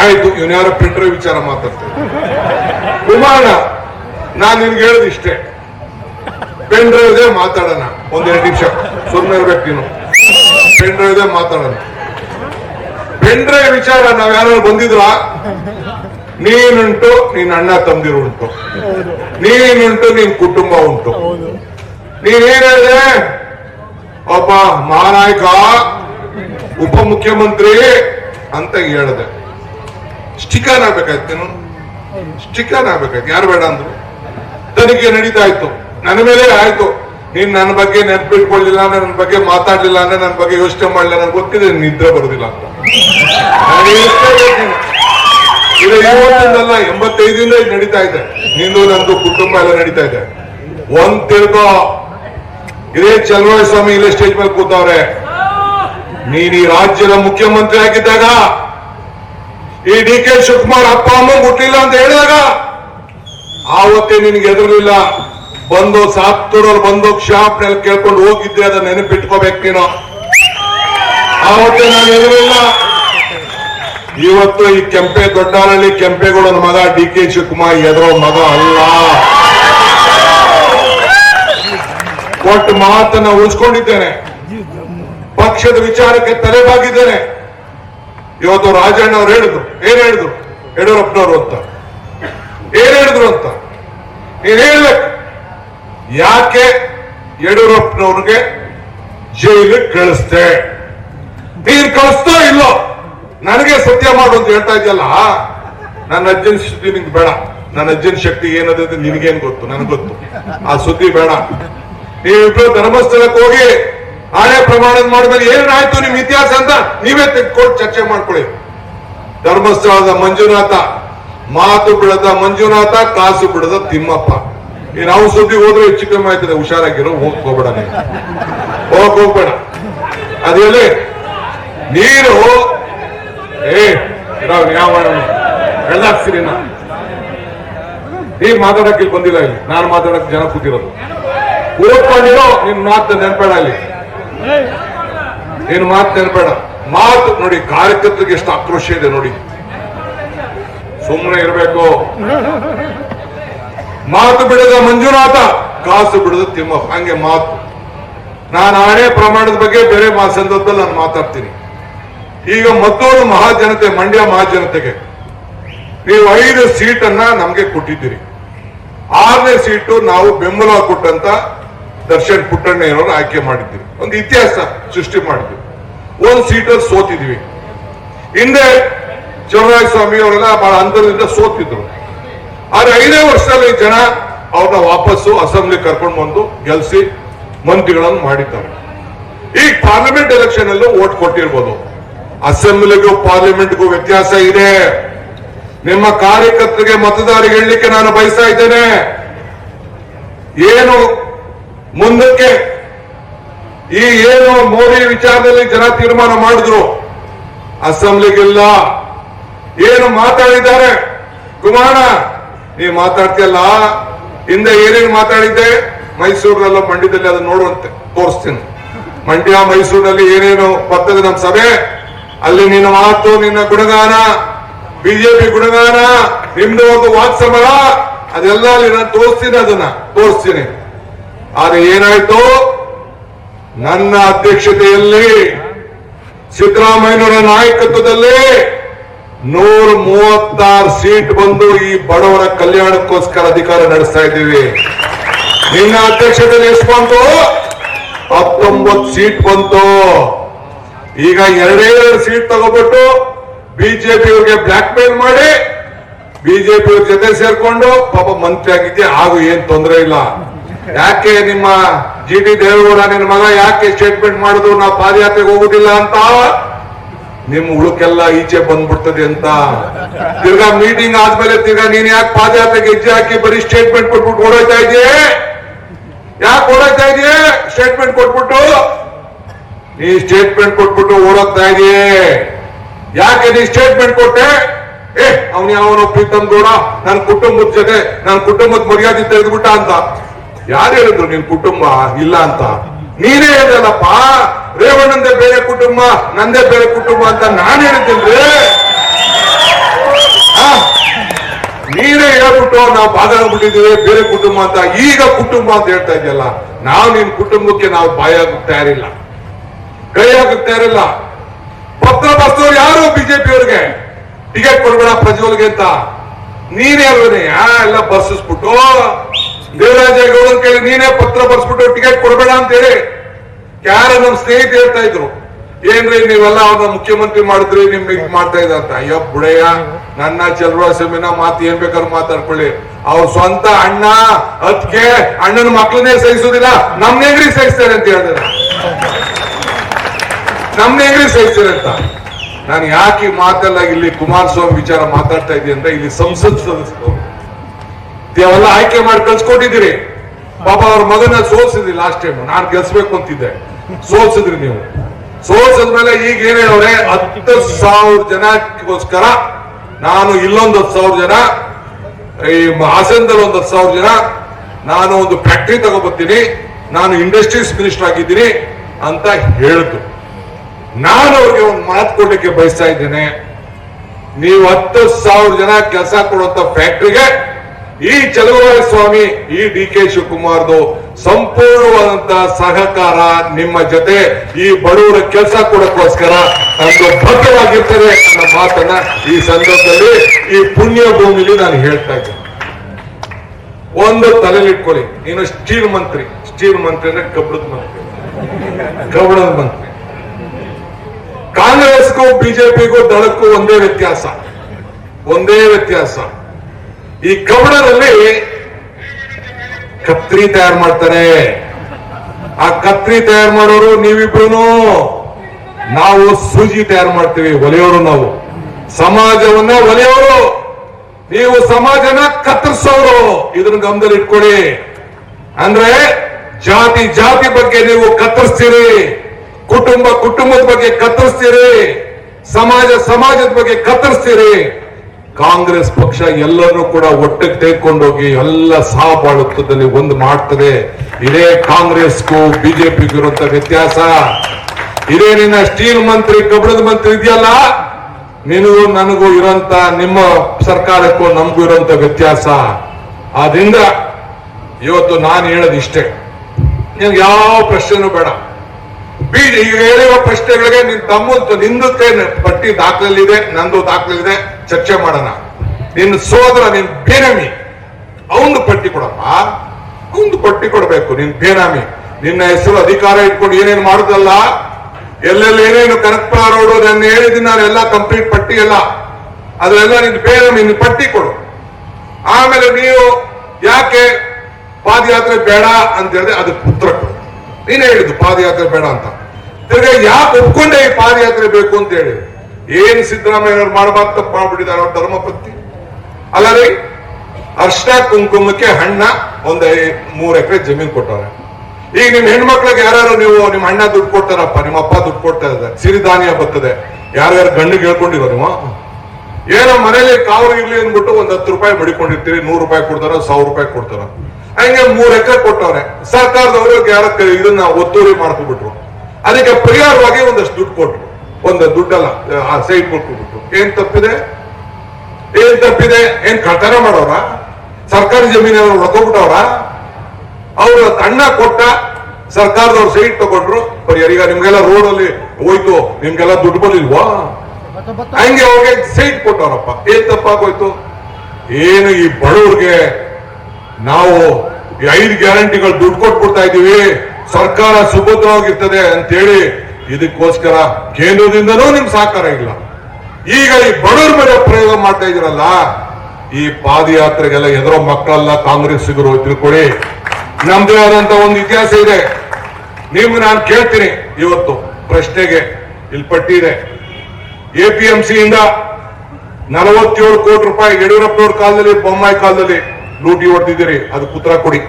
ಆಯ್ತು, ಇವನ್ ಯಾರೋ ಪ್ರಿಂಟರ್ ವಿಚಾರ ಮಾತಾಡ್ತಾರೆ. ಕುಮಾರ, ನಾನ್ ನಿನ್ಗೆ ಹೇಳುದು ಇಷ್ಟೇ. ಪೆನ್ ಡ್ರೈವ್ ಇದೆ ಮಾತಾಡೋಣ. ಒಂದೆರಡು ನಿಮಿಷ. ಸುಮ್ಮನೆ ಇರ್ಬೇಕು ನೀನು. ಪೆನ್ ಮಾತಾಡೋಣ. ಪೆನ್ ವಿಚಾರ ನಾವ್ ಯಾರು ಬಂದಿದ್ರ? ನೀನುಂಟು, ನಿನ್ನ ಅಣ್ಣ ತಂದಿರು ಉಂಟು. ನೀನುಂಟು, ನಿನ್ ಕುಟುಂಬ ಉಂಟು. ನೀನೇನ್ ಹೇಳಿದೆ? ಒಬ್ಬ ಮಹಾನಾಯಕ, ಉಪಮುಖ್ಯಮಂತ್ರಿ ಅಂತ ಹೇಳಿದೆ. ಸ್ಟಿಕರ್ ಆಗ್ಬೇಕಾಯ್ತು ಸ್ಟಿಕರ್ ಆಗ್ಬೇಕಾಯ್ತು. ಯಾರು ಬೇಡ ಅಂದ್ರು. ತನಿಖೆ ನಡೀತಾ ಇತ್ತು. ನನ್ನ ಮೇಲೆ ಆಯ್ತು. ನೀನ್ ನನ್ನ ಬಗ್ಗೆ ನೆನ್ಪಿಟ್ಕೊಳ್ಳಿಲ್ಲ, ನನ್ನ ಬಗ್ಗೆ ಮಾತಾಡ್ಲಿಲ್ಲ ಅಂದ್ರೆ ನನ್ನ ಬಗ್ಗೆ ಯೋಚನೆ ಮಾಡಲಿಲ್ಲ ನನ್ಗೆ ಗೊತ್ತಿದೆ ನಿದ್ರೆ ಬರುದಿಲ್ಲ ಅಂತ. ಇವತ್ತಿಂದಲ್ಲ ಎಂಬತ್ತೈದಿಂದ ನಡೀತಾ ಇದೆ. ನಿಂದು, ನಂದು ಕುಟುಂಬ ಎಲ್ಲ ನಡೀತಾ ಇದೆ. ಒಂದ್ ತಿರ್ಗೋ ಇದೇ ಚಲುವಳಿ ಸ್ವಾಮಿ ಇಲ್ಲೇ ಸ್ಟೇಜ್ ಮೇಲೆ ಕೂತವ್ರೆ. ನೀನ್ ಈ ರಾಜ್ಯದ ಮುಖ್ಯಮಂತ್ರಿ ಆಗಿದ್ದಾಗ ಈ ಡಿ ಕೆ ಶಿವಕುಮಾರ್ ಅಪ್ಪ ಅಮ್ಮ ಮುಟ್ಟಿಲ್ಲ ಅಂತ ಹೇಳಿದಾಗ, ಆವತ್ತೇ ನಿನಗೆ ಎದುರಲಿಲ್ಲ ಬಂದು ಸಾತ್ತೂರಲ್ಲಿ ಬಂದು ಕ್ಷಾಪ್ನಲ್ಲಿ ಕೇಳ್ಕೊಂಡು ಹೋಗಿದ್ದೆ, ಅದನ್ನ ನೆನಪಿಟ್ಕೋಬೇಕು ನೀನು. ಆವತ್ತೇ ನಾನು ಎದುರಿಲ್ಲ. ಇವತ್ತು ಈ ಕೆಂಪೆ ದೊಡ್ಡಾರಳ್ಳಿ ಕೆಂಪೇಗೌಡ ಮಗ ಡಿ ಕೆ ಶಿವಕುಮಾರ್ ಎದುರೋ ಮಗ ಅಲ್ಲ. ಕೊಟ್ಟು ಮಾತನ್ನ ಉಳಿಸ್ಕೊಂಡಿದ್ದೇನೆ. ಪಕ್ಷದ ವಿಚಾರಕ್ಕೆ ತಲೆಬಾಗಿದ್ದೇನೆ. ಇವತ್ತು ರಾಜಣ್ಣ ಅವ್ರು ಹೇಳಿದ್ರು. ಏನ್ ಹೇಳಿದ್ರು? ಯಡಿಯೂರಪ್ಪನವರು ಅಂತ. ಏನ್ ಹೇಳಿದ್ರು ಅಂತ? ನೀನ್ ಹೇಳ್ಬೇಕು. ಯಾಕೆ ಯಡಿಯೂರಪ್ಪನವ್ರಿಗೆ ಜೈಲಿಗೆ ಕಳಿಸ್ದೆ? ನೀನ್ ಕಳಿಸ್ತೋ ಇಲ್ಲೋ? ನನಗೆ ಸತ್ಯ ಮಾಡು ಅಂತ ಹೇಳ್ತಾ ಇದೆಯಲ್ಲ? ನನ್ನ ಅಜ್ಜನ ಶಕ್ತಿ ನಿಂಗೆ ಬೇಡ. ನನ್ನ ಅಜ್ಜನ ಶಕ್ತಿ ಏನದ ನಿನಗೇನ್ ಗೊತ್ತು? ನನಗೆ ಗೊತ್ತು. ಆ ಸುದ್ದಿ ಬೇಡ. ನೀವಿಬ್ರು ಧರ್ಮಸ್ಥಳಕ್ಕೆ ಹೋಗಿ ಹಳೆ ಪ್ರಮಾಣದ ಮಾಡಿದ್ರೆ ಏನಾಯ್ತು ನಿಮ್ ಇತಿಹಾಸ ಅಂತ ನೀವೇ ತೆಗೆದುಕೊಂಡು ಚರ್ಚೆ ಮಾಡ್ಕೊಳ್ಳಿ. ಧರ್ಮಸ್ಥಳದ ಮಂಜುನಾಥ, ಮಾತು ಬಿಡದ ಮಂಜುನಾಥ, ಕಾಸು ಬಿಡದ ತಿಮ್ಮಪ್ಪ. ನೀನ್ ಅವ್ ಸುದ್ದಿ ಹೋದ್ರೆ ಹೆಚ್ಚು ಕಮ್ಮಿ ಆಯ್ತದೆ, ಹುಷಾರಾಗಿರೋ, ಹೋಗ್ ಹೋಗ್ಬೇಡ ನೀನು. ಹೋಗ್ ಹೋಗ್ಬೇಡ. ಅದೇ ನೀರು ಏ ಯಾವ ಎಳ್ದಾಕ್ಸಿರಿ ನಾ. ನೀನ್ ಮಾತಾಡಕ್ ಇಲ್ಲಿ ಬಂದಿಲ್ಲ ಇಲ್ಲಿ. ನಾನು ಮಾತಾಡಕ್ಕೆ ಜನ ಕೂತಿರೋದು. ಕೂತ್ಕೊಂಡಿರೋ ನಿನ್ ಮಾತು ನೆನಪೇಡ ಇಲ್ಲಿ ನೀನ್ ಮಾತು ನೆನಪೇಡ ಮಾತು ನೋಡಿ, ಕಾರ್ಯಕರ್ತರಿಗೆ ಎಷ್ಟು ಆಕ್ರೋಶ ಇದೆ ನೋಡಿ. ಸುಮ್ಮನೆ ಇರಬೇಕು. ಮಾತು ಬಿಡದ ಮಂಜುನಾಥ, ಕಾಸು ಬಿಡದ ತಿಮ್ಮಪ್ಪ. ಹಂಗೆ ಮಾತು. ನಾನು ಹಣೆ ಪ್ರಮಾಣದ ಬಗ್ಗೆ ಬೇರೆ ಸಂದರ್ಭದಲ್ಲಿ ನಾನು ಮಾತಾಡ್ತೀನಿ. ಈಗ ಮತ್ತೊಂದು ಮಹಾಜನತೆ, ಮಂಡ್ಯ ಮಹಾಜನತೆಗೆ ನೀವು ಐದು ಸೀಟನ್ನ ನಮ್ಗೆ ಕೊಟ್ಟಿದ್ದೀರಿ. ಆರನೇ ಸೀಟು ನಾವು ಬೆಂಬಲ ಕೊಟ್ಟಂತ ದರ್ಶನ್ ಪುಟ್ಟಣ್ಣಯ್ಯನವರು ಆಯ್ಕೆ ಮಾಡಿದ್ದೀವಿ ಒಂದು ಇತಿಹಾಸ ಸೃಷ್ಟಿ ಮಾಡಿದ್ವಿ. ಒಂದು ಸೀಟಲ್ಲಿ ಸೋತಿದ್ವಿ. ಹಿಂದೆ ಚೌರಾಯ ಸ್ವಾಮಿ ಅವರೆಲ್ಲ ಬಹಳ ಅಂತರದಿಂದ ಸೋತಿದ್ರು. ಆದ್ರೆ ಐದೇ ವರ್ಷದಲ್ಲಿ ಜನ ಅವ್ರನ್ನ ವಾಪಸ್ಸು ಅಸೆಂಬ್ಲಿ ಕರ್ಕೊಂಡು ಬಂದು ಗೆಲ್ಸಿ ಮಂತ್ರಿಗಳನ್ನು ಮಾಡಿದ್ದಾರೆ. ಈಗ ಪಾರ್ಲಿಮೆಂಟ್ ಎಲೆಕ್ಷನ್ ಅಲ್ಲೂ ಓಟ್ ಕೊಟ್ಟಿರ್ಬೋದು. ಅಸೆಂಬ್ಲಿಗೂ ಪಾರ್ಲಿಮೆಂಟ್ಗೂ ವ್ಯತ್ಯಾಸ ಇದೆ. ನಿಮ್ಮ ಕಾರ್ಯಕರ್ತರಿಗೆ ಮತದಾರರಿಗೆ ಹೇಳಲಿಕ್ಕೆ ನಾನು ಬಯಸ್ತಾ ಇದ್ದೇನೆ. ಏನು ಮುಂದಕ್ಕೆ ಈ ಏನು ಮೋದಿ ವಿಚಾರದಲ್ಲಿ ಜನ ತೀರ್ಮಾನ ಮಾಡಿದ್ರು? ಅಸೆಂಬ್ಲಿಗಿಲ್ಲ ಏನು ಮಾತಾಡಿದ್ದಾರೆ? ಕುಮಾರ, ನೀ ಮಾತಾಡ್ತಿಯಲ್ಲ? ಹಿಂದೆ ಏನೇನು ಮಾತಾಡಿದ್ದೆ? ಮೈಸೂರಿನಲ್ಲ ಮಂಡ್ಯದಲ್ಲಿ ಅದನ್ನ ನೋಡುವಂತೆ, ತೋರಿಸ್ತೀನಿ. ಮಂಡ್ಯ, ಮೈಸೂರಿನಲ್ಲಿ ಏನೇನು ಬರ್ತದೆ ನಮ್ಮ ಸಭೆ? ಅಲ್ಲಿ ನಿನ್ನ ಮಾತು, ನಿನ್ನ ಗುಣಗಾನ, ಬಿಜೆಪಿ ಗುಣಗಾನ, ನಿಮ್ದು ಒಂದು ವಾಕ್ಸಮರ ಅದೆಲ್ಲ ಅಲ್ಲಿ ನಾನು ತೋರಿಸ್ತೀನಿ ಅದನ್ನ, ತೋರಿಸ್ತೀನಿ. ಆದ್ರೆ ಏನಾಯ್ತು? ನನ್ನ ಅಧ್ಯಕ್ಷತೆಯಲ್ಲಿ ಸಿದ್ದರಾಮಯ್ಯನವರ ನಾಯಕತ್ವದಲ್ಲಿ ನೂರ ಮೂವತ್ತಾರು ಸೀಟ್ ಬಂದು ಈ ಬಡವರ ಕಲ್ಯಾಣಕ್ಕೋಸ್ಕರ ಅಧಿಕಾರ ನಡೆಸ್ತಾ ಇದ್ದೀವಿ. ನಿನ್ನ ಅಧ್ಯಕ್ಷತೆಯಲ್ಲಿ ಎಷ್ಟು ಬಂತು? ಹತ್ತೊಂಬತ್ತು ಸೀಟ್ ಬಂತು. ಈಗ ಎರಡೇ ಎರಡು ಸೀಟ್ ತಗೋಬಿಟ್ಟು ಬಿಜೆಪಿ ಅವ್ರಿಗೆ ಬ್ಲಾಕ್ ಮೇಲ್ ಮಾಡಿ ಬಿಜೆಪಿ ಜೊತೆ ಸೇರ್ಕೊಂಡು ಪಾಪ ಮಂತ್ರಿ ಆಗಿದ್ದೆ ಹಾಗೂ ಏನ್ ತೊಂದರೆ ಇಲ್ಲ. ಯಾಕೆ ನಿಮ್ಮ ಜಿ ಡಿ ದೇವೇಗೌಡ, ನಿನ್ನ ಮಗ ಯಾಕೆ ಸ್ಟೇಟ್ಮೆಂಟ್ ಮಾಡುದು? ನಾವು ಪಾದಯಾತ್ರೆಗೆ ಹೋಗುದಿಲ್ಲ ಅಂತ. ನಿಮ್ ಉಳುಕೆಲ್ಲ ಈಚೆ ಬಂದ್ಬಿಡ್ತದೆ ಅಂತ. ತಿರ್ಗಾ ಮೀಟಿಂಗ್ ಆದ್ಮೇಲೆ ತಿರ್ಗಾ ನೀನ್ ಯಾಕೆ ಪಾದಯಾತ್ರೆಗೆ ಹೆಜ್ಜೆ ಹಾಕಿ ಬರೀ ಸ್ಟೇಟ್ಮೆಂಟ್ ಕೊಟ್ಬಿಟ್ಟು ಓಡೋಯ್ತಾ ಇದೆಯೇ ಯಾಕೆ ಓಡೋಯ್ತಾ ಇದೆಯೇ ಸ್ಟೇಟ್ಮೆಂಟ್ ಕೊಟ್ಬಿಟ್ಟು. ನೀ ಸ್ಟೇಟ್ಮೆಂಟ್ ಕೊಟ್ಬಿಟ್ಟು ಓಡೋಗ್ತಾ ಇದೆಯೇ ಯಾಕೆ ನೀ ಸ್ಟೇಟ್ಮೆಂಟ್ ಕೊಟ್ಟೆ? ಏ, ಅವನು ಯಾವನೋ ಪ್ರೀತಮ್ ಗೌಡ ನನ್ನ ಕುಟುಂಬದ ಜೊತೆ ನನ್ನ ಕುಟುಂಬದ ಮರ್ಯಾದೆ ತೆಗೆದ್ಬಿಟ್ಟ ಅಂತ. ಯಾರು ಹೇಳಿದ್ರು ನಿನ್ ಕುಟುಂಬ ಇಲ್ಲ ಅಂತ? ನೀನೇ ಹೇಳಿದಲ್ಲಪ್ಪ ರೇವಣ್ಣಂದೇ ಬೇರೆ ಕುಟುಂಬ, ನಂದೇ ಬೇರೆ ಕುಟುಂಬ ಅಂತ ನಾನು ಹೇಳಿದ್ದೀನಿ ಹೇಳ್ಬಿಟ್ಟು ನಾವು ಭಾಗ ಆಗ್ಬಿಟ್ಟಿದ್ದೀವಿ ಬೇರೆ ಕುಟುಂಬ ಅಂತ. ಈಗ ಕುಟುಂಬ ಅಂತ ಹೇಳ್ತಾ ಇದೆಯಲ್ಲ, ನಾವು ನಿನ್ ಕುಟುಂಬಕ್ಕೆ ನಾವು ಬಾಯ ತಯಾರಿಲ್ಲ. ಕೈ ಹಾಕಕ್ ತಯಾರಿಲ್ಲ. ಪತ್ರ ಬಸ್ತವ್ರು ಯಾರು ಬಿಜೆಪಿ ಅವ್ರಿಗೆ? ಟಿಕೆಟ್ ಕೊಡ್ಬೇಡ ಪ್ರಜ್ವಲ್ಗೆ ಅಂತ. ನೀನೇ ಅಲ್ವನೇ? ಎಲ್ಲ ಬರ್ಸಿಸ್ಬಿಟ್ಟು ದೇವರಾಜೇಗೌಡನ್ ಕೇಳಿ ನೀನೇ ಪತ್ರ ಬರ್ಸ್ಬಿಟ್ಟು ಟಿಕೆಟ್ ಕೊಡಬೇಡ ಅಂತ ಹೇಳಿ ಯಾರ ನಮ್ ಸ್ನೇಹಿತ ಹೇಳ್ತಾ ಇದ್ರು. ಏನ್ರಿ, ನೀವೆಲ್ಲ ಅವ್ರನ್ನ ಮುಖ್ಯಮಂತ್ರಿ ಮಾಡಿದ್ರಿ ನಿಮ್ಗೆ ಮಾಡ್ತಾ ಇದ್ದ ಅಂತ. ಅಯ್ಯೋ, ಬುಡಯ್ಯ, ನನ್ನ ಚಲುವಾಸಮಿನ ಮಾತು ಏನ್ ಬೇಕಾದ್ರೂ ಮಾತಾಡ್ಕೊಳ್ಳಿ. ಅವ್ರ ಸ್ವಂತ ಅಣ್ಣ ಅದಕ್ಕೆ ಅಣ್ಣನ ಮಕ್ಳನ್ನೇ ಸಹಿಸೋದಿಲ್ಲ. ನಮ್ನೇಗ್ರಿ ಸಹಿಸ್ತಾರೆ ಅಂತ ಹೇಳಿದ್ರೆ ನಮ್ನೇಗ್ರಿ ಸಹಿಸ್ತಾರೆ ಅಂತ. ನಾನು ಯಾಕೆ ಮಾತೆಲ್ಲ ಇಲ್ಲಿ ಕುಮಾರಸ್ವಾಮಿ ವಿಚಾರ ಮಾತಾಡ್ತಾ ಇದ್ದೀನಿ ಅಂದ್ರೆ ಇಲ್ಲಿ ಸಂಸತ್ ಸದಸ್ಯರು ಅವೆಲ್ಲ ಆಯ್ಕೆ ಮಾಡಿ ಕಳ್ಸ್ಕೊಟ್ಟಿದ್ದೀರಿ. ಪಾಪ ಅವ್ರ ಮಗನ ಸೋಲ್ಸಿದ್ರಿ ಲಾಸ್ಟ್ ಟೈಮ್ ನಾನು ಗೆಲ್ಸ್ಬೇಕು ಅಂತಿದ್ದೆ. ಸೋಲ್ಸಿದ್ರಿ ನೀವು. ಸೋಲ್ಸಿದ್ಮೇಲೆ ಈಗ ಏನ್ ಹೇಳವ್ರೆ ಹತ್ತು ಸಾವಿರ ಜನಕ್ಕೋಸ್ಕರ ನಾನು ಇಲ್ಲೊಂದು ಹತ್ತು ಸಾವಿರ ಜನ, ಈ ಹಾಸನದಲ್ಲಿ ಒಂದು ಹತ್ತು ಸಾವಿರ ಜನ, ನಾನು ಒಂದು ಫ್ಯಾಕ್ಟ್ರಿ ತಗೋಬರ್ತೀನಿ, ನಾನು ಇಂಡಸ್ಟ್ರೀಸ್ ಮಿನಿಸ್ಟರ್ ಆಗಿದ್ದೀನಿ ಅಂತ ಹೇಳಿದ್ರು. ನಾನು ಅವ್ರಿಗೆ ಒಂದು ಮಾತು ಕೊಡ್ಲಿಕ್ಕೆ ಬಯಸ್ತಾ ಇದ್ದೇನೆ, ನೀವು ಹತ್ತು ಸಾವಿರ ಜನ ಕೆಲಸ ಕೊಡುವಂತ ಫ್ಯಾಕ್ಟ್ರಿಗೆ ಈ ಚಲುವರಾಯ ಸ್ವಾಮಿ, ಈ ಡಿ ಕೆ ಶಿವಕುಮಾರ್ದು ಸಂಪೂರ್ಣವಾದಂತಹ ಸಹಕಾರ ನಿಮ್ಮ ಜೊತೆ ಈ ಬಡವರ ಕೆಲಸ ಕೊಡಕ್ಕೋಸ್ಕರ ನಮ್ದು ಬದ್ಧವಾಗಿರ್ತದೆ ಅನ್ನೋ ಮಾತನ್ನ ಈ ಸಂದರ್ಭದಲ್ಲಿ ಈ ಪುಣ್ಯ ಭೂಮಿಲಿ ನಾನು ಹೇಳ್ತಾ ಇದ್ದೇನೆ. ಒಂದು ತಲೆಲಿಟ್ಕೊಳ್ಳಿ. ನೀನು ಸ್ಟೀಲ್ ಮಂತ್ರಿ. ಸ್ಟೀಲ್ ಮಂತ್ರಿ ಅಂದ್ರೆ ಕಬ್ಬಣದ ಮಂತ್ರಿ. ಕಬ್ಬಣದ ಮಂತ್ರಿ. ಕಾಂಗ್ರೆಸ್ಗೂ, ಬಿಜೆಪಿಗೂ ದಳಕ್ಕೂ ಒಂದೇ ವ್ಯತ್ಯಾಸ. ಒಂದೇ ವ್ಯತ್ಯಾಸ. ಈ ಕವಡರಲ್ಲಿ ಕತ್ರಿ ತಯಾರು ಮಾಡ್ತಾರೆ. ಆ ಕತ್ರಿ ತಯಾರು ಮಾಡೋರು ನೀವಿಬ್ರು ನಾವು ಸೂಜಿ ತಯಾರು ಮಾಡ್ತೀವಿ, ಒಲೆಯೋರು ನಾವು. ಸಮಾಜವನ್ನ ಒಲೆಯೋರು. ನೀವು ಸಮಾಜನ ಕತ್ತರಿಸೋರು. ಇದನ್ನ ಗಮನದಲ್ಲಿ ಇಟ್ಕೊಳ್ಳಿ. ಅಂದ್ರೆ ಜಾತಿ ಜಾತಿ ಬಗ್ಗೆ ನೀವು ಕತ್ತರಿಸ್ತೀರಿ. ಕುಟುಂಬ, ಕುಟುಂಬದ ಬಗ್ಗೆ ಕತ್ತರಿಸ್ತೀರಿ. ಸಮಾಜ, ಸಮಾಜದ ಬಗ್ಗೆ ಕತ್ತರಿಸ್ತೀರಿ. ಕಾಂಗ್ರೆಸ್ ಪಕ್ಷ ಎಲ್ಲರೂ ಕೂಡ ಒಟ್ಟಿಗೆ ತೆಗೆದುಕೊಂಡೋಗಿ ಎಲ್ಲ ಸಹಬಾಳುತ್ವದಲ್ಲಿ ಒಂದು ಮಾಡ್ತದೆ ಇದೇ ಕಾಂಗ್ರೆಸ್ಗೂ ಬಿಜೆಪಿಗೂ ಇರುವಂತ ವ್ಯತ್ಯಾಸ. ಇದೇ ನಿನ್ನ ಸ್ಟೀಲ್ ಮಂತ್ರಿ, ಕಬ್ಬಣದ ಮಂತ್ರಿ ಇದೆಯಲ್ಲ? ನಿನಗೂ ನನಗೂ ಇರೋಂತ ನಿಮ್ಮ ಸರ್ಕಾರಕ್ಕೂ ನಮಗೂ ಇರುವಂತ ವ್ಯತ್ಯಾಸ. ಆದ್ರಿಂದ ಇವತ್ತು ನಾನು ಹೇಳೋದು ಇಷ್ಟೇ. ನಿನ್ಗೆ ಯಾವ ಪ್ರಶ್ನೆನೂ ಬೇಡ. ಈಗ ಹೇಳಿರುವ ಪ್ರಶ್ನೆಗಳಿಗೆ ನಿನ್ ತಮ್ಮ ನಿಂದಕ್ಕೆ ಪಟ್ಟಿ ದಾಖಲಿದೆ ನಂದು ದಾಖಲೆಲ್ಲಿದೆ ಚರ್ಚೆ ಮಾಡೋಣ. ನಿನ್ನ ಸೋದರ, ನಿನ್ ಬೇನಾಮಿ. ಅವನು ಪಟ್ಟಿ ಕೊಡಪ್ಪ ಅವನು ಪಟ್ಟಿ ಕೊಡಬೇಕು, ನಿನ್ ಬೇನಾಮಿ. ನಿನ್ನ ಹೆಸರು ಅಧಿಕಾರ ಇಟ್ಕೊಂಡು ಏನೇನು ಮಾಡುದಲ್ಲ? ಎಲ್ಲೆಲ್ಲ ಏನೇನು ಕನಕಪುರ ರೋಡು ನಾನು ಹೇಳಿದ್ದೀನಿ ನಾನು, ಎಲ್ಲ ಕಂಪ್ಲೀಟ್ ಪಟ್ಟಿ ಎಲ್ಲ. ಅದೆಲ್ಲ ನಿನ್ ಬೇನಾಮಿ, ನಿನ್ ಪಟ್ಟಿ ಕೊಡು. ಆಮೇಲೆ ನೀವು ಯಾಕೆ ಪಾದಯಾತ್ರೆ ಬೇಡ ಅಂತ ಹೇಳಿದ್ರೆ ಅದು ಪುತ್ರ ಕೊಡು. ನೀನೇ ಹೇಳಿದ್ದು ಪಾದಯಾತ್ರೆ ಬೇಡ ಅಂತ. ತಿರ್ಗಾ ಯಾಕೆ ಒಪ್ಕೊಂಡೆ ಈ ಪಾದಯಾತ್ರೆ ಬೇಕು ಅಂತ ಹೇಳಿ? ಏನ್ ಸಿದ್ದರಾಮಯ್ಯ ಮಾಡಬಾರ್ದು ತಪ್ಪು ಮಾಡ್ಬಿಟ್ಟಿದ್ದಾರೆ ಅವ್ರ ಧರ್ಮಪತ್ನಿ ಅಲ್ಲ ರೀ ಅರ್ಶನ ಕುಂಕುಮಕ್ಕೆ ಹಣ್ಣ ಒಂದ್ ಮೂರ್ ಎಕರೆ ಜಮೀನ್ ಕೊಟ್ಟವ್ರೆ. ಈಗ ನಿಮ್ ಹೆಣ್ಮಕ್ಳಿಗೆ ಯಾರು ನೀವು ನಿಮ್ ಅಣ್ಣ ದುಡ್ಡು ಕೊಡ್ತಾರಪ್ಪ, ನಿಮ್ಮ ಅಪ್ಪ ದುಡ್ಡು ಕೊಡ್ತಾ ಇದ್ದಾರೆ, ಸಿರಿಧಾನ್ಯ ಬರ್ತದೆ. ಯಾರ್ಯಾರು ಗಂಡಿಗೆ ಹೇಳ್ಕೊಂಡಿರೋ ನೀವು? ಏನೋ ಮನೇಲಿ ಕಾವು ಇರ್ಲಿ ಅಂದ್ಬಿಟ್ಟು ಒಂದ್ ಹತ್ತು ರೂಪಾಯಿ ಬಡಿಕೊಂಡಿರ್ತೀರಿ ನೂರು ರೂಪಾಯಿ ಕೊಡ್ತಾರ, ಸಾವಿರ ರೂಪಾಯಿ ಕೊಡ್ತಾರ. ಹಂಗೆ ಮೂರ್ ಎಕರೆ ಕೊಟ್ಟವ್ರೆ. ಸರ್ಕಾರದವರು ಯಾರ ಇದನ್ನ ಒತ್ತುವರಿ ಮಾಡ್ಕೊಂಡ್ಬಿಟ್ರು. ಅದಕ್ಕೆ ಪರಿಹಾರವಾಗಿ ಒಂದಷ್ಟು ದುಡ್ಡು ಕೊಟ್ರು. ಒಂದು ದುಡ್ಡಲ್ಲ, ಆ ಸೈಟ್ ಕೊಟ್ಬಿಟ್ಟು ಏನ್ ತಪ್ಪಿದೆ? ಏನ್ ತಪ್ಪಿದೆ? ಏನ್ ಕಳ್ತನ ಮಾಡೋರ? ಸರ್ಕಾರಿ ಜಮೀನು ಹೊಡ್ಕೊಂಡ್ಬಿಟ್ಟವ್ರ ಅವ್ರ ಅಣ್ಣ ಕೊಟ್ಟ ಸರ್ಕಾರದವ್ರು ಸೈಟ್ ತಗೊಂಡ್ರು. ಬರೀ ಈಗ ನಿಮ್ಗೆಲ್ಲ ರೋಡ್ ಅಲ್ಲಿ ಹೋಯ್ತು, ನಿಮ್ಗೆಲ್ಲ ದುಡ್ಡು ಬಂದಿಲ್ವಾ? ಹಂಗೆ ಅವ್ರಿಗೆ ಸೈಟ್ ಕೊಟ್ಟವ್ರಪ್ಪ. ಏನ್ ತಪ್ಪಾಗೋಯ್ತು? ಏನು ಈ ಬಡವ್ರಿಗೆ ನಾವು ಐದು ಗ್ಯಾರಂಟಿಗಳು ದುಡ್ಡು ಕೊಟ್ಬಿಡ್ತಾ ಇದೀವಿ ಸರ್ಕಾರ ಸುಭದ್ರವಾಗಿರ್ತದೆ ಅಂತೇಳಿ ಇದಕ್ಕೋಸ್ಕರ ಕೇಂದ್ರದಿಂದನೂ ನಿಮ್ ಸಹಕಾರ ಇಲ್ಲ. ಈಗ ಈ ಬಡವ್ರ ಮೇಲೆ ಪ್ರಯೋಗ ಮಾಡ್ತಾ ಇದ್ರಲ್ಲ ಈ ಪಾದಯಾತ್ರೆಗೆಲ್ಲ ಎದುರೋ ಮಕ್ಕಳೆಲ್ಲ ಕಾಂಗ್ರೆಸ್ಸಿಗರು ತಿಳ್ಕೊಳ್ಳಿ. ನಮ್ದೇ ಆದಂತ ಒಂದು ಇತಿಹಾಸ ಇದೆ. ನೀವು ನಾನು ಕೇಳ್ತೀನಿ ಇವತ್ತು, ಪ್ರಶ್ನೆಗೆ ಇಲ್ಲಿ ಪಟ್ಟಿ ಇದೆ. ಎಂ ಇಂದ ನಲವತ್ತೇಳು ಕೋಟಿ ರೂಪಾಯಿ ಯಡಿಯೂರಪ್ಪನವ್ರ ಕಾಲದಲ್ಲಿ, ಬೊಮ್ಮಾಯಿ ಕಾಲದಲ್ಲಿ ಲೂಟಿ ಹೊಡೆದಿದ್ದೀರಿ, ಅದಕ್ಕೆ ಉತ್ತರ ಕೊಡಿ.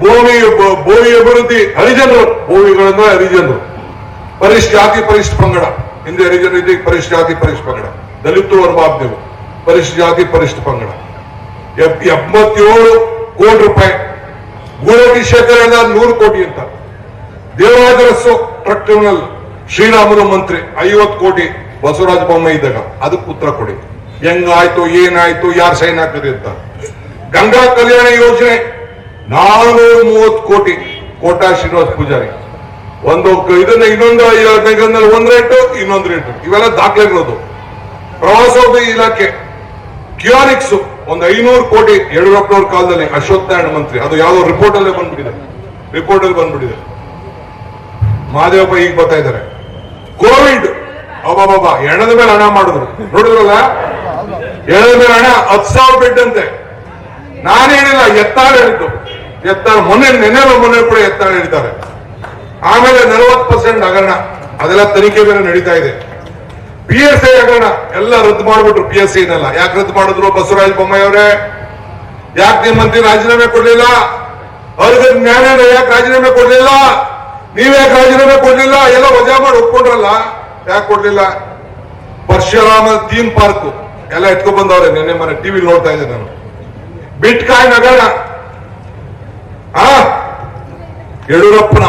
ಭೂಮಿ ಭೂಮಿ ಅಭಿವೃದ್ಧಿ, ಹರಿಜನರು, ಭೂಮಿಗಳಂದ್ರೆ ಹರಿಜನರು. ಪರಿಶ್ ಜಾತಿ ಪರಿಶ್ ಪಂಗಡ. ಹಿಂದೆ ಹರಿಜನ ಇದೆ ಪರಿಶ್ ಜಾತಿ ಪರಿಶ್ ಪಂಗಡ. ದಲಿತರು ವರ್ಮಾಬ್ದೇವು ಪರಿಶ್ ಜಾತಿ ಪರಿಶ್ ಪಂಗಡ. ಎಂಬತ್ತೇಳು ಕೋಟಿ ರೂಪಾಯಿ. ಗೂಡಟಿ ಶೇಖರಣೆ ನೂರು ಕೋಟಿ ಅಂತ. ದೇವರಾಜರಸ್ಸು ಟ್ರಕ್ ಟರ್ಮಿನಲ್ ಮಂತ್ರಿ ಐವತ್ತು ಕೋಟಿ ಬಸವರಾಜ ಬೊಮ್ಮಾಯಿ ಇದ್ದಾಗ ಅದಕ್ಕೆ ಉತ್ತರ ಕೊಡಿ. ಹೆಂಗಾಯ್ತು, ಏನಾಯ್ತು, ಯಾರು ಸೈನ್ ಹಾಕಿದೆ ಅಂತ. ಗಂಗಾ ಕಲ್ಯಾಣ ಯೋಜನೆ ನಾನೂರ ಮೂವತ್ತು ಕೋಟಿ. ಕೋಟಾ ಶ್ರೀನಿವಾಸ ಪೂಜಾರಿ. ಒಂದು ಇದನ್ನ ಇನ್ನೊಂದು ಐವತ್ತೈದು ಒಂದ್ ರೇಟು ಇನ್ನೊಂದು ರೇಟು ಇವೆಲ್ಲ ದಾಖಲೆಗಳದು ಪ್ರವಾಸೋದ್ಯಮ ಇಲಾಖೆ ಕ್ಯೂರಿಕ್ಸ್ ಒಂದು ಐನೂರು ಕೋಟಿ ಯಡಿಯೂರಪ್ಪನವ್ರ ಕಾಲದಲ್ಲಿ ಅಶ್ವತ್ಥ ಮಂತ್ರಿ. ಅದು ಯಾವ್ದೋ ರಿಪೋರ್ಟ್ ಅಲ್ಲೇ ಬಂದ್ಬಿಟ್ಟಿದೆ. ರಿಪೋರ್ಟ್ ಅಲ್ಲಿ ಬಂದ್ಬಿಟ್ಟಿದೆ. ಮಹಾದೇವಪ್ಪ ಈಗ ಬರ್ತಾ ಇದ್ದಾರೆ. ಕೋವಿಡ್! ಅಬ್ಬಾಬಾಬಾ ಎಣದ ಮೇಲೆ ಹಣ ಮಾಡಿದ್ರು. ನೋಡಿದ್ರಲ್ಲ? ಎಣದ ಮೇಲೆ ಹಣ ಹತ್ತು ಸಾವಿರ ಬೆಡ್ ಅಂತೆ ನಾನು ಹೇಳಿಲ್ಲ ಎತ್ತಾಳ ಹೇಳಿದ್ದು. ಎತ್ತಾಳ ಮೊನ್ನೆ ನೆನೆ ಮೊನ್ನೆ ಕೂಡ ಎತ್ತಾಳ ಹೇಳ್ತಾರೆ ಆಮೇಲೆ ನಲವತ್ತು ಪರ್ಸೆಂಟ್ ಹಗರಣ. ಅದೆಲ್ಲ ತನಿಖೆ ಬೇರೆ ನಡೀತಾ ಇದೆ. ಪಿ ಎಸ್ ಐ ಹಗರಣ. ಎಲ್ಲ ರದ್ದು ಮಾಡ್ಬಿಟ್ರು ಪಿ ಎಸ್ ಐನೆಲ್ಲ ಯಾಕೆ ರದ್ದು ಮಾಡಿದ್ರು ಬಸವರಾಜ ಬೊಮ್ಮಾಯಿ ಅವರೇ? ಯಾಕೆ ನಿಮ್ಮ ಮಂತ್ರಿ ರಾಜೀನಾಮೆ ಕೊಡ್ಲಿಲ್ಲ? ಅವ್ರಿಗೆ ಜ್ಞಾನ ಯಾಕೆ ರಾಜೀನಾಮೆ ಕೊಡ್ಲಿಲ್ಲ? ನೀವ್ಯಾಕೆ ರಾಜೀನಾಮೆ ಕೊಡ್ಲಿಲ್ಲ? ಎಲ್ಲ ವಜಾ ಮಾಡಿ ಒಪ್ಕೊಂಡ್ರಲ್ಲ. ಯಾಕೆ ಕೊಡ್ಲಿಲ್ಲ? Parashurama theme park. ಎಲ್ಲ ಇಟ್ಕೊಂಡ್ ಬಂದವ್ರೆ ನಿನ್ನೆ ಮನೆ ಟಿವಿ ನೋಡ್ತಾ ಇದ್ದೆ ನಾನು. ಬಿಟ್ ಕಾಯಿನ್ ನಗರ ಯಡಿಯೂರಪ್ಪನ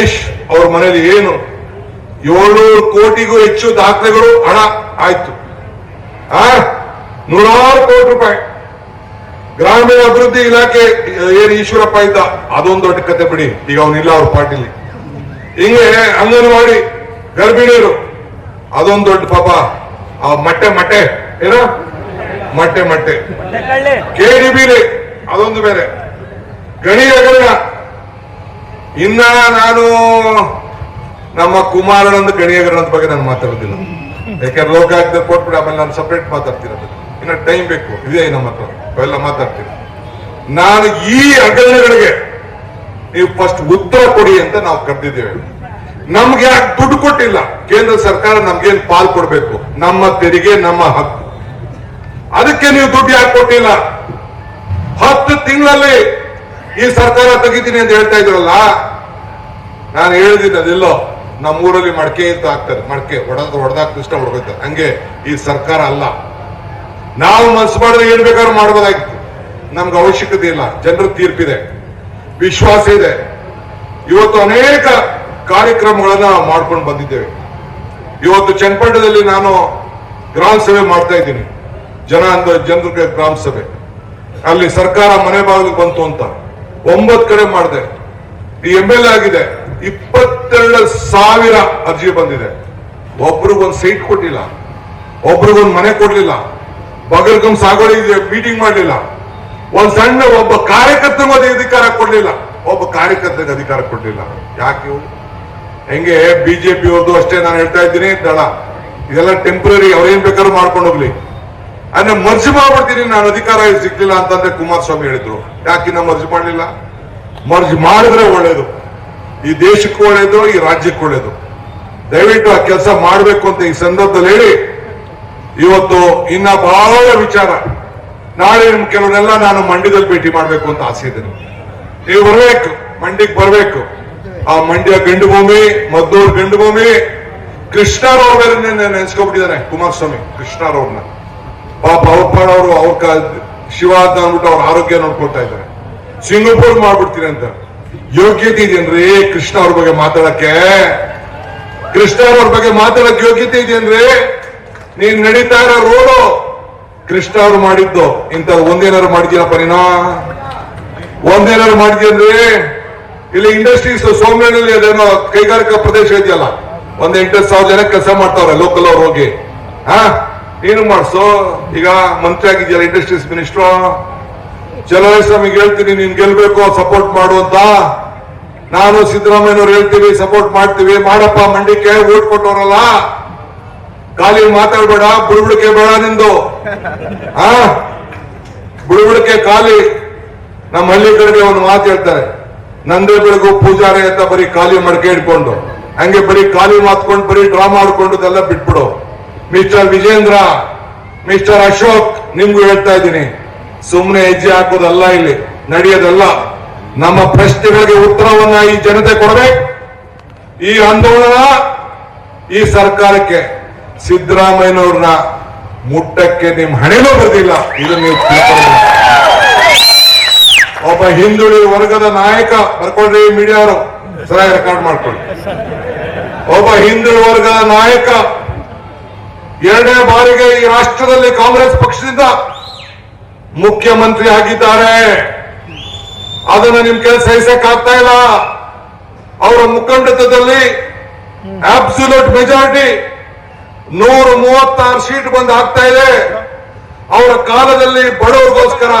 ಉಮೇಶ್ ಅವ್ರ ಮನೇಲಿ ಏನು? ಏಳ್ನೂರು ಕೋಟಿಗೂ ಹೆಚ್ಚು ದಾಖಲೆಗಳು ಹಣ ಆಯ್ತು. ಆ? ನೂರಾರು ಕೋಟಿ ರೂಪಾಯಿ. ಗ್ರಾಮೀಣ ಅಭಿವೃದ್ಧಿ ಇಲಾಖೆ ಏನು ಈಶ್ವರಪ್ಪ ಇದ್ದ ಅದೊಂದು ದೊಡ್ಡ ಕತೆ ಬಿಡಿ. ಈಗ ಅವನಿಲ್ಲ ಅವ್ರ ಪಾರ್ಟಿಲಿ ಹಿಂಗೆ ಅಂಗನವಾಡಿ ಗರ್ಭಿಣಿಯರು ಅದೊಂದು ದೊಡ್ಡ ಪಾಪ. ಆ ಮಟ್ಟೆ ಮಟ್ಟೆ. ಏನ? ಮಟ್ಟೆ ಮಟ್ಟೆ. ಕೆಡಿಬಿಲಿ ಅದೊಂದು ಬೇರೆ. ಗಣಿ ಹಗರಣ ಇನ್ನ ನಾನು ನಮ್ಮ ಕುಮಾರನೊಂದು ಗಣಿಯಗರನ ಬಗ್ಗೆ ನಾನು ಮಾತಾಡೋದಿಲ್ಲ. ಯಾಕಂದ್ರೆ ಲೋಕಾಯುಕ್ತ ಕೊಟ್ಬಿಟ್ಟು ಆಮೇಲೆ ನಾನು ಸಪ್ರೇಟ್ ಮಾತಾಡ್ತೀನಿ. ಇನ್ನ ಟೈಮ್ ಬೇಕು. ಇದೇ ನಮ್ಮ ಹತ್ರ. ಅವೆಲ್ಲ ಮಾತಾಡ್ತೀನಿ ನಾನು ಈ ಹಗರಣಗಳಿಗೆ ನೀವು ಫಸ್ಟ್ ಉತ್ತರ ಕೊಡಿ ಅಂತ ನಾವು ಕರೆದಿದ್ದೇವೆ. ನಮ್ಗೆ ಯಾಕೆ ದುಡ್ಡು ಕೊಟ್ಟಿಲ್ಲ? ಕೇಂದ್ರ ಸರ್ಕಾರ ನಮ್ಗೇನ್ ಪಾಲ್ ಕೊಡ್ಬೇಕು? ನಮ್ಮ ತೆರಿಗೆ, ನಮ್ಮ ಹಕ್ಕು. ಅದಕ್ಕೆ ನೀವು ದುಡ್ಡು ಯಾಕೆ ಕೊಟ್ಟಿಲ್ಲ? ಹತ್ತು ತಿಂಗಳಲ್ಲಿ ಈ ಸರ್ಕಾರ ತೆಗಿತೀನಿ ಅಂತ ಹೇಳ್ತಾ ಇದ್ರಲ್ಲ ನಾನು ಹೇಳಿದ್ದೀನಿ ಅದೆಲ್ಲೋ ನಮ್ಮ ಊರಲ್ಲಿ ಮಡಕೆ ಅಂತ ಹಾಕ್ತಾರೆ ಮಡಕೆ ಹೊಡೆದ್ ಹೊಡೆದಾಕ್ ಇಷ್ಟ ಹೊಡ್ಕೋತಾರೆ ಹಂಗೆ ಈ ಸರ್ಕಾರ ಅಲ್ಲ. ನಾವು ಮನ್ಸು ಮಾಡಿದ್ರೆ ಏನ್ ಬೇಕಾದ್ರೂ ಮಾಡ್ಬೋದಾಗಿತ್ತು. ನಮ್ಗೆ ಅವಶ್ಯಕತೆ ಇಲ್ಲ. ಜನರ ತೀರ್ಪಿದೆ. ವಿಶ್ವಾಸ ಇದೆ. ಇವತ್ತು ಅನೇಕ ಕಾರ್ಯಕ್ರಮಗಳನ್ನ ಮಾಡ್ಕೊಂಡು ಬಂದಿದ್ದೇವೆ. ಇವತ್ತು ಚನ್ನಪಟ್ಟಣದಲ್ಲಿ ನಾನು ಗ್ರಾಮ ಸಭೆ ಮಾಡ್ತಾ ಇದ್ದೀನಿ. ಜನ ಅಂದ, ಜನರ ಗ್ರಾಮ ಸಭೆ. ಅಲ್ಲಿ ಸರ್ಕಾರ ಮನೆ ಬಾಗಿಲು ಬಂತು ಅಂತ. ಒಂಬತ್ತು ಕಡೆ ಮಾಡಿದೆ. ಈ ಎಂ ಎಲ್ ಎ ಆಗಿದೆ. ಇಪ್ಪತ್ತೆರಡು ಸಾವಿರ ಅರ್ಜಿ ಬಂದಿದೆ. ಒಬ್ರಿಗೊಂದು ಸೀಟ್ ಕೊಟ್ಟಿಲ್ಲ, ಒಬ್ರಿಗೊಂದು ಮನೆ ಕೊಡ್ಲಿಲ್ಲ ಬಗಲ್ಗಮ್ ಸಾಗೋಳಿ ಮೀಟಿಂಗ್ ಮಾಡಲಿಲ್ಲ. ಒಂದ್ ಸಣ್ಣ ಒಬ್ಬ ಕಾರ್ಯಕರ್ತನಿಗೆ ಅಧಿಕಾರ ಕೊಡ್ಲಿಲ್ಲ. ಒಬ್ಬ ಕಾರ್ಯಕರ್ತನಿಗೆ ಅಧಿಕಾರ ಕೊಡ್ಲಿಲ್ಲ. ಯಾಕೆ? ಹೆಂಗೆ ಬಿಜೆಪಿ ಅವ್ರದ್ದು ಅಷ್ಟೇ ನಾನು ಹೇಳ್ತಾ ಇದ್ದೀನಿ, ದಳ. ಇದೆಲ್ಲ ಟೆಂಪ್ರರಿ ಅವ್ರೇನ್ ಬೇಕಾದ್ರೂ ಮಾಡ್ಕೊಂಡು ಹೋಗ್ಲಿ. ಅಂದ್ರೆ ಮರ್ಜಿ ಮಾಡ್ಬಿಡ್ತೀನಿ, ನಾನು ಅಧಿಕಾರ ಸಿಗ್ಲಿಲ್ಲ ಅಂತಂದ್ರೆ ಕುಮಾರಸ್ವಾಮಿ ಹೇಳಿದ್ರು. ಯಾಕಿನ್ನ ಮರ್ಜಿ ಮಾಡ್ಲಿಲ್ಲ? ಮರ್ಜ್ ಮಾಡಿದ್ರೆ ಒಳ್ಳೇದು. ಈ ದೇಶಕ್ಕೂ ಒಳ್ಳೇದು, ಈ ರಾಜ್ಯಕ್ಕೂ ಒಳ್ಳೇದು. ದಯವಿಟ್ಟು ಆ ಕೆಲಸ ಮಾಡಬೇಕು ಅಂತ ಈ ಸಂದರ್ಭದಲ್ಲಿ ಹೇಳಿ, ಇವತ್ತು ಇನ್ನ ಬಹಳ ವಿಚಾರ. ನಾಳೆ ನಿಮ್ ಕೆಲವನ್ನೆಲ್ಲ ನಾನು ಮಂಡ್ಯದಲ್ಲಿ ಭೇಟಿ ಮಾಡ್ಬೇಕು ಅಂತ ಆಸೆ ಇದೆ ನೀವು ಬರ್ಬೇಕು, ಮಂಡ್ಯಕ್ಕೆ ಬರ್ಬೇಕು. ಆ ಮಂಡ್ಯ ಗಂಡು ಭೂಮಿ ಮದ್ದೂರು ಗಂಡು ಭೂಮಿ ಕೃಷ್ಣರವ್ರ ಮೇಲೆ ನೆನೆಸ್ಕೊಬಿಟ್ಟಿದ್ದಾನೆ ಕುಮಾರಸ್ವಾಮಿ ಕೃಷ್ಣರವ್ರನ್ನ ಪಾಪ ಅವ್ರ ಅವರು ಶಿವ ಅಂತ ಅಂದ್ಬಿಟ್ಟು ಅವ್ರ ಆರೋಗ್ಯ ನೋಡ್ಕೊಳ್ತಾ ಇದ್ದಾರೆ. ಸಿಂಗಪೂರ್ ಮಾಡ್ಬಿಡ್ತೀನಿ ಅಂತ. ಯೋಗ್ಯತೆ ಇದೆಯನ್ರಿ ಕೃಷ್ಣ ಅವ್ರ ಬಗ್ಗೆ ಮಾತಾಡಕ್ಕೆ? ಕೃಷ್ಣ ಅವ್ರ ಬಗ್ಗೆ ಮಾತಾಡಕ್ ಯೋಗ್ಯತೆ ಇದೆಯನ್ರಿ ನೀನ್ ನಡೀತಾ ಇರೋ ರೋಡು ಕೃಷ್ಣ ಅವ್ರು ಮಾಡಿದ್ದು. ಇಂತ ಒಂದೇನಾರು ಮಾಡಿದ್ಯಪ್ಪ ನೀನ? ಒಂದೇನಾರು ಮಾಡಿದ್ಯನ್ರಿ ಇಲ್ಲಿ ಇಂಡಸ್ಟ್ರೀಸ್ ಸೋಮನಹಳ್ಳಿ ಅದೇನೋ ಕೈಗಾರಿಕಾ ಪ್ರದೇಶ ಇದೆಯಲ್ಲ, ಒಂದ್ ಎಂಟು ಸಾವಿರ ಜನ ಕೆಲಸ ಮಾಡ್ತಾವ್ರೆ ಲೋಕಲ್ ಅವ್ರು ಹೋಗಿ. ಹಾ ಏನು ಮಾಡ್ಸೋ. ಈಗ ಮಂತ್ರಿ ಆಗಿದ್ಯಲ್ಲ ಇಂಡಸ್ಟ್ರೀಸ್ ಮಿನಿಸ್ಟ್ರು ಚಲೋಸ್ವಾಮಿಗೆ ಹೇಳ್ತೀನಿ, ನೀನ್ ಗೆಲ್ಬೇಕು ಸಪೋರ್ಟ್ ಮಾಡು ಅಂತ. ನಾನು ಸಿದ್ದರಾಮಯ್ಯನವ್ರು ಹೇಳ್ತೀವಿ ಸಪೋರ್ಟ್ ಮಾಡ್ತೀವಿ. ಮಾಡಪ್ಪ, ಮಂಡಿಕೆ ಓಟ್ ಕೊಟ್ಟವರಲ್ಲ. ಖಾಲಿ ಮಾತಾಡ್ಬೇಡ ಬುಡ್ಬಿಡಿಕೆ ಬೇಡ ನಿಂದು. ಆ? ಬುಡುಬುಡಿಕೆ ಖಾಲಿ. ನಮ್ಮ ಹಳ್ಳಿ ಕಡೆಗೆ ಒಂದು ಮಾತು ಹೇಳ್ತಾರೆ. ನಂದೇ ಬೆಳಗು ಪೂಜಾರಿ ಅಂತ ಬರೀ ಖಾಲಿ ಮಡಕೆ ಇಟ್ಕೊಂಡು ಹಂಗೆ ಬರೀ ಖಾಲಿ ಮಾತ್ಕೊಂಡು, ಬರೀ ಡ್ರಾ ಮಾಡ್ಕೊಂಡು ಬಿಟ್ಬಿಡು. ಮಿಸ್ಟರ್ ವಿಜೇಂದ್ರ ಮಿಸ್ಟರ್ ಅಶೋಕ್, ನಿಮ್ಗೂ ಹೇಳ್ತಾ ಇದ್ದೀನಿ. ಸುಮ್ಮನೆ ಹೆಜ್ಜೆ ಹಾಕೋದಲ್ಲ ಇಲ್ಲಿ, ನಡೆಯೋದಲ್ಲ. ನಮ್ಮ ಪ್ರಶ್ನೆಗಳಿಗೆ ಉತ್ತರವನ್ನ ಈ ಜನತೆ ಕೊಡಬೇಕು ಈ ಆಂದೋಲನ ಈ ಸರ್ಕಾರಕ್ಕೆ ಸಿದ್ದರಾಮಯ್ಯನವ್ರನ್ನ ಮುಟ್ಟಕ್ಕೆ ನಿಮ್ ಹಣೆನೂ ಬರ್ದಿಲ್ಲ. ಇದು ನೀವು. ಒಬ್ಬ ಹಿಂದುಳಿದ ವರ್ಗದ ನಾಯಕ, ಬರ್ಕೊಳ್ರಿ ಮೀಡಿಯಾರು ಸರಿಯಾಗಿ ರೆಕಾರ್ಡ್ ಮಾಡ್ಕೊಳ್ಳಿ. ಒಬ್ಬ ಹಿಂದುಳಿ ವರ್ಗದ ನಾಯಕ ಎರಡನೇ ಬಾರಿಗೆ ಈ ರಾಷ್ಟ್ರದಲ್ಲಿ ಕಾಂಗ್ರೆಸ್ ಪಕ್ಷದಿಂದ ಮುಖ್ಯಮಂತ್ರಿ ಆಗಿದ್ದಾರೆ. ಅದನ್ನ ನಿಮ್ ಕೆಲಸ ಸಹಿಸಕ್ ಆಗ್ತಾ ಇಲ್ಲ. ಅವರ ಮುಖಂಡತ್ವದಲ್ಲಿ ಅಬ್ಸಲ್ಯೂಟ್ ಮೆಜಾರಿಟಿ ನೂರ ಮೂವತ್ತಾರು ಸೀಟ್ ಬಂದು ಆಗ್ತಾ ಇದೆ. ಅವರ ಕಾಲದಲ್ಲಿ ಬಡವರಿಗೋಸ್ಕರ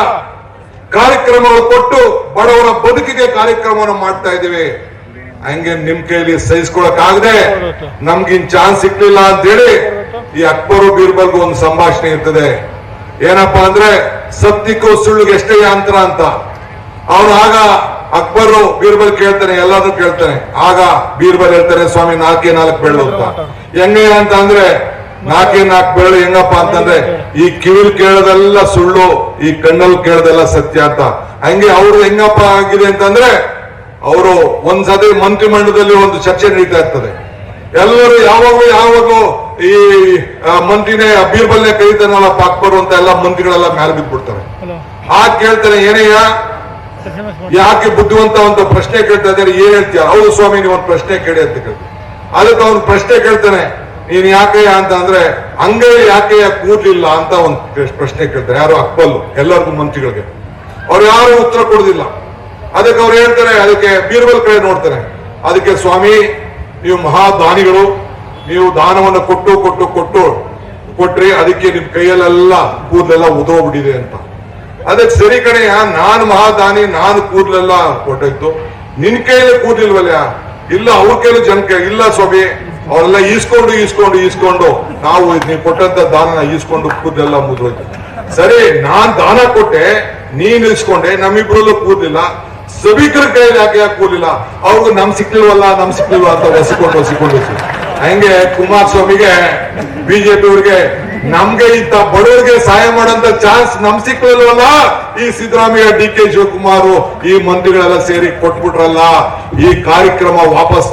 ಕಾರ್ಯಕ್ರಮಗಳು ಕೊಟ್ಟು ಬಡವರ ಬದುಕಿಗೆ ಕಾರ್ಯಕ್ರಮವನ್ನು ಮಾಡ್ತಾ ಇದ್ದೀವಿ. ಹಂಗೆ ನಿಮ್ ಕೈಲಿ ಸಹಿಸ್ಕೊಳಕ್ ಆಗದೆ ನಮ್ಗಿನ್ ಚಾನ್ಸ್ ಸಿಕ್ಲಿಲ್ಲ ಅಂತೇಳಿ ಈ ಅಕ್ಬರು ಬೀರ್ಬಲ್ಗೂ ಒಂದು ಸಂಭಾಷಣೆ ಇರ್ತದೆ. ಏನಪ್ಪಾ ಅಂದ್ರೆ ಸತ್ಯಕ್ಕೂ ಸುಳ್ಳುಗೆಷ್ಟೇ ಅಂತರ ಅಂತ. ಅವನು ಆಗ ಅಕ್ಬರು ಬೀರ್ಬಲ್ ಕೇಳ್ತಾನೆ, ಎಲ್ಲಾದ್ರೂ ಕೇಳ್ತಾನೆ. ಆಗ ಬೀರ್ಬಲ್ ಹೇಳ್ತಾರೆ, ಸ್ವಾಮಿ, ನಾಲ್ಕೇ ನಾಲ್ಕು ಬೆಳ್ಳು ಅಂತ. ಹೆಂಗೆ ಅಂತ ಅಂದ್ರೆ, ನಾಲ್ಕೇ ನಾಲ್ಕು ಬೆಳ್ಳು ಹೆಂಗಪ್ಪ ಅಂತಂದ್ರೆ, ಈ ಕಿವಿಲ್ ಕೇಳೋದೆಲ್ಲ ಸುಳ್ಳು, ಈ ಕಣ್ಣಲ್ಲಿ ಕೇಳೋದೆಲ್ಲ ಸತ್ಯ ಅಂತ. ಹಂಗೆ ಅವ್ರು ಹೆಂಗಪ್ಪ ಆಗಿದೆ ಅಂತಂದ್ರೆ, ಅವರು ಒಂದ್ಸತಿ ಮಂತ್ರಿಮಂಡಲದಲ್ಲಿ ಒಂದು ಚರ್ಚೆ ನಡೀತಾ ಇರ್ತದೆ. ಎಲ್ಲರೂ ಯಾವಾಗೂ ಯಾವಾಗೂ ಈ ಮಂದಿನೇ ಮಂತ್ರಿನೇ ಬೀರ್ಬಲ್ನೇ ಕರೀತಾನಲ್ಲ ಪಾಕ್ ಅಂತ ಎಲ್ಲ ಮಂತ್ರಿಗಳೆಲ್ಲ ಮ್ಯಾಲ ಬಿದ್ಬಿಡ್ತಾರೆ. ಹಾಗೆ ಕೇಳ್ತಾನೆ ಏನಯ್ಯ? ಯಾಕೆ ಬುದ್ಧಿವಂತ ಅಂತ ಪ್ರಶ್ನೆ ಕೇಳ್ತಾ ಇದ್ದಾರೆ ಏನ್ ಹೇಳ್ತೀಯ? ಹೌದು ಸ್ವಾಮಿ ನೀವು ಒಂದು ಪ್ರಶ್ನೆ ಕೇಳಿ ಅಂತ ಕೇಳ್ತಾರೆ. ಅದಕ್ಕೆ ಅವ್ನು ಪ್ರಶ್ನೆ ಕೇಳ್ತಾನೆ ನೀನ್ ಯಾಕೆಯ ಅಂತ ಅಂದ್ರೆ ಹಂಗೆ ಯಾಕೆಯ ಕೂಡ್ಲಿಲ್ಲ ಅಂತ ಒಂದು ಪ್ರಶ್ನೆ ಕೇಳ್ತಾರೆ. ಯಾರು? ಅಕ್ಬಲ್ ಎಲ್ಲರಿಗೂ ಮಂತ್ರಿಗಳಿಗೆ. ಅವ್ರು ಯಾರು ಉತ್ತರ ಕೊಡುದಿಲ್ಲ. ಅದಕ್ಕೆ ಅವ್ರು ಹೇಳ್ತಾರೆ ಅದಕ್ಕೆ ಬೀರ್ಬಲ್ ಕಡೆ ನೋಡ್ತಾರೆ. ಅದಕ್ಕೆ ಸ್ವಾಮಿ ನೀವು ಮಹಾದಾನಿಗಳು ನೀವು ದಾನವನ್ನು ಕೊಟ್ಟು ಕೊಟ್ಟು ಕೊಟ್ಟು ಕೊಟ್ರಿ ಅದಕ್ಕೆ ನಿಮ್ ಕೈಯಲ್ಲೆಲ್ಲ ಕೂದಲೆಲ್ಲ ಉದೋಗ್ಬಿಟ್ಟಿದೆ ಅಂತ. ಅದಕ್ಕೆ ಸರಿ ಕಣೆಯ ನಾನು ಮಹಾದಾನಿ, ನಾನು ಕೂದಲೆಲ್ಲ ಕೊಟ್ಟೋಯ್ತು ನಿನ್ ಕೈಯಲ್ಲಿ ಕೂದಲಿಲ್ವಲ್ಲ? ಇಲ್ಲ, ಅವ್ರ ಕೈಲಿ ಜನ ಕೈ, ಇಲ್ಲ ಸ್ವಾಮಿ. ಅವರೆಲ್ಲ ಈಸ್ಕೊಂಡು ಈಸ್ಕೊಂಡು ಈಸ್ಕೊಂಡು ನಾವು ನೀವು ಕೊಟ್ಟಂತ ದಾನ ಈಸ್ಕೊಂಡು ಕೂದಲೆಲ್ಲ ಮುದ್ರೋಯ್ತು. ಸರಿ, ನಾನ್ ದಾನ ಕೊಟ್ಟೆ, ನೀನ್ ಇಸ್ಕೊಂಡೆ ನಮ್ಮಿಬ್ರಲ್ಲೂ ಕೂದಲಿಲ್ಲ. ಸಭಿಕರ ಕೈಯಲ್ಲಿ ಯಾಕೆ ಯಾಕೆ ಕೂದಲಿಲ್ಲ? ಅವ್ರಿಗೂ ನಮ್ ಸಿಕ್ಲಿಲ್ವಲ್ಲ, ನಮ್ ಸಿಕ್ಲಿಲ್ವ ಅಂತ ಹೊಸಿಕೊಂಡು ಹೊಸಿಕೊಂಡು ಹೊಸಿ. ಹಂಗೆ ಕುಮಾರಸ್ವಾಮಿಗೆ ಬಿಜೆಪಿ ಅವ್ರಿಗೆ, ನಮ್ಗೆ ಇಂತ ಬಡವರಿಗೆ ಸಹಾಯ ಮಾಡಂತ ಚಾನ್ಸ್ ನಮ್ ಸಿಕ್ಕಲ್ವಲ್ಲ ಈ ಸಿದ್ದರಾಮಯ್ಯ, ಡಿ ಕೆ ಶಿವಕುಮಾರ್ ಈ ಮಂತ್ರಿಗಳೆಲ್ಲ ಸೇರಿ ಕೊಟ್ಬಿಟ್ರಲ್ಲ, ಈ ಕಾರ್ಯಕ್ರಮ ವಾಪಸ್